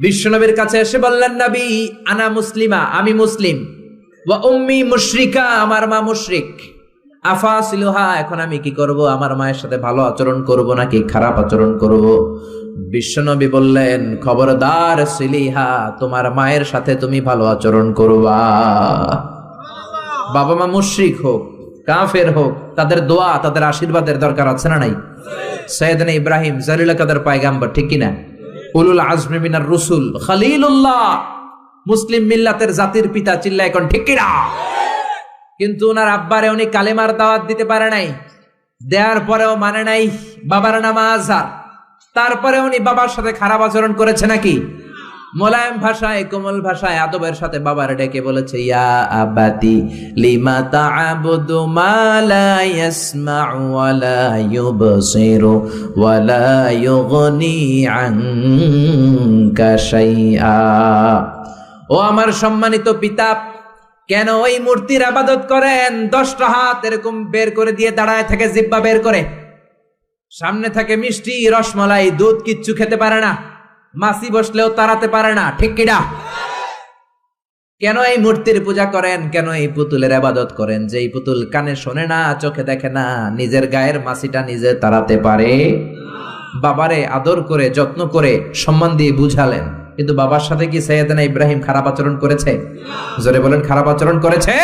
বিশ্বনবীর কাছে এসে বললেন, নবী, আনা মুসলিমা, আমি মুসলিম। ওয়া উম্মি মুশরিকা, আমার মা মুশরিক। আফা সিলুহা এখন আমি কি করব? আমার মায়ের সাথে ভালো আচরণ করব নাকি খারাপ আচরণ করব? বিশ্বনবী বললেন, খবরদার সিলিহা, তোমার মায়ের সাথে তুমি ভালো আচরণ করবা। বাবা মা মুশরিক হোক, কাফের হোক, তাদের দোয়া, তাদের আশীর্বাদের দরকার আছে না নাই? সৈয়দনা ইব্রাহিম জালিল কাদের পায়গাম্বর, ঠিক কিনা? উলুল আজমি মিনার রসুল। খালিলুল্লাহ। মুসলিম মিল্লাতের জাতির পিতা চিল্লা এখন ঠিকিরা কিন্তু ওনার আব্বারে উনি কালেমার দাওয়াত দিতে পারে নাই। দেওয়ার পরেও মানে নাই, বাবার নামাজ আজহার তারপরে উনি বাবার সাথে খারাপ আচরণ করেছে নাকি? মোলায়েম ভাষায়, কোমল ভাষায় আদবের সাথে বাবার ডেকে বলেছে, ইয়া আবাতি লিমা তা'বুদু মা লা ইয়াসমা'ু ওয়া লা ইউবসিরু ওয়া লা ইউগনি আনকা শাইআ। ও আমার সম্মানিত পিতা, কেন ওই মূর্তির আবাদত করেন? দশটা হাত এরকম বের করে দিয়ে দাঁড়ায় থাকে, জিব্বা বের করে। সামনে থাকে মিষ্টি, রসমালাই, দুধ কিচ্ছু খেতে পারে না। মাসি বসলেও তাড়াতে পারে না, ঠিক কিনা? কেন এই মূর্তির পূজা করেন? কেন এই পুতুলের আবাদত করেন? যে এই পুতুল কানে শোনে না, চোখে দেখে না, নিজের গায়ের মাসিটা নিজে তাড়াতে পারে? বাবারে আদর করে, যত্ন করে সম্মান দিয়ে বুঝালেন। কিন্তু বাবার সাথে কি সৈয়দনা ইব্রাহিম খারাপ আচরণ করেছে? জোরে বলেন, খারাপ আচরণ করেছে?